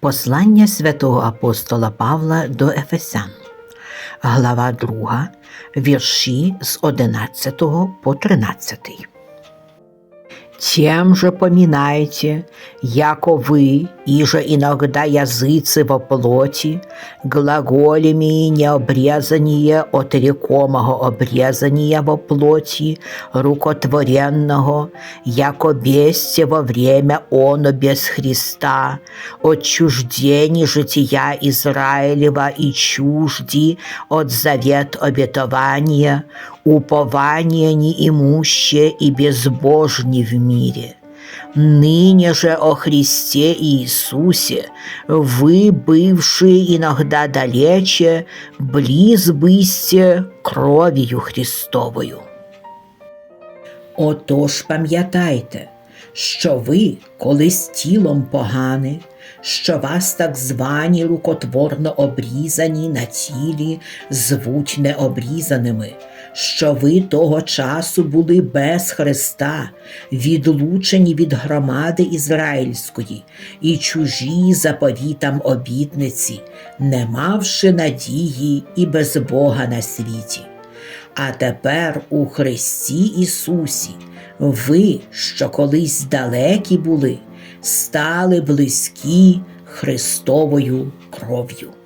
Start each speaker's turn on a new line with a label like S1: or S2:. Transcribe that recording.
S1: Послання святого апостола Павла до Ефесян, глава 2, вірші з 11 по 13. Тем же поминайте, яко вы, иже иногда языцы во плоти, глаголями необрезание от рекомого обрезания во плоти, рукотворенного, яко бесте во время оно без Христа, отчуждение жития Израилева и чужди от завет обетования, упование неимущее и безбожни в мире. Ныне же о Христе Иисусе, вы, бывшие иногда далече, близ бысте кров'ю Христовою. Отож пам'ятайте, що ви колись тілом погане, що вас так звані рукотворно обрізані на тілі звуть необрізаними, що ви того часу були без Христа, відлучені від громади ізраїльської і чужі заповітам обітниці, не мавши надії і без Бога на світі. А тепер у Христі Ісусі ви, що колись далекі були, стали близькі Христовою кров'ю.